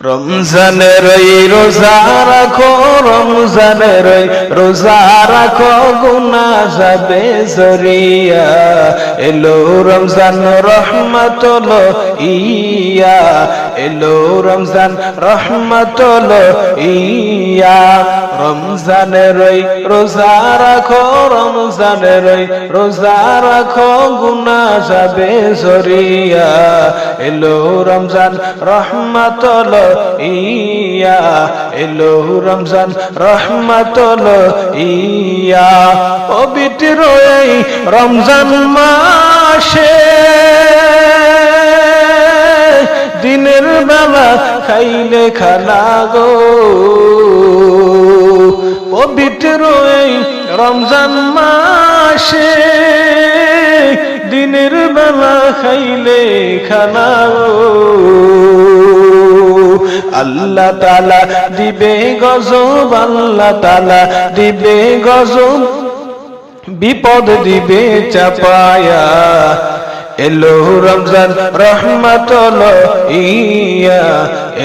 রমজানের রোজা রাখো রমজানের রোজা রাখো গুনা যাবে জরিয়া। এলো রমজান রহমত ইয়া এলো রমজান রহমতল ইয়া রমজানের রোজা রাখো, রমজানের রোজা রাখো গুনা যাবে জরিয়া। এলো রমজান রহমতল ইয়া এলো রমজান রহমতল ইয়া। পবিত্র রমজান মাসে খাইলে খানা গো। পবিত্র রমজান মাসে দিনের বেলা খাইলে খানা গো। আল্লাহ তালা দিবে গজব, আল্লাহ তালা দিবে গজব। বিপদ দিবে চাপায়া। এলো রমজান রহমতল ইয়া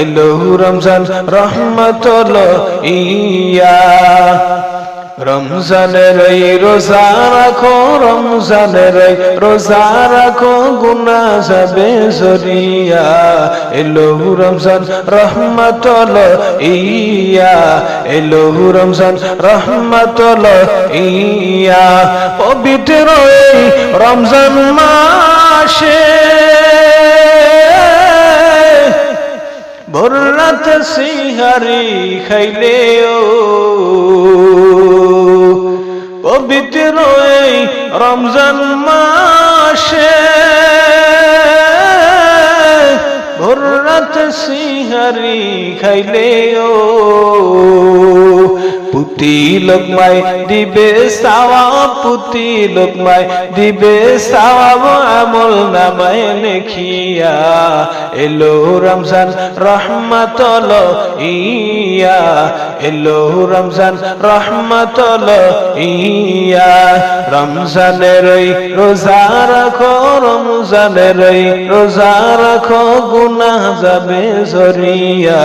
এলো রমজান রহমতল ইয়া রমজানের এই রোজা রাখো, রমজানের এই রোজা রাখো গুনা যাবে জরিয়া। এলো রমজান রহমতল ইয়া এলো রমজান রহমতল ইয়া পবিত্র রমজান মাসে ভোর রাত সিহারি খাইলে পবিত্র রমজান মাসে ভোর রাত সিহারি খাইলে ও পুতি লোকমাই, দিবে সাওয়া পুতি লোকমাই, দিবে সাওয়া আমল নামায় লেখিয়া। এলো রমজান রহমতল ইয়া এলো রমজান রহমতল ইয়া রমজানের রোজা রাখো, রমজানের রোজা রাখো, গুনাহ যাবে জরিয়া।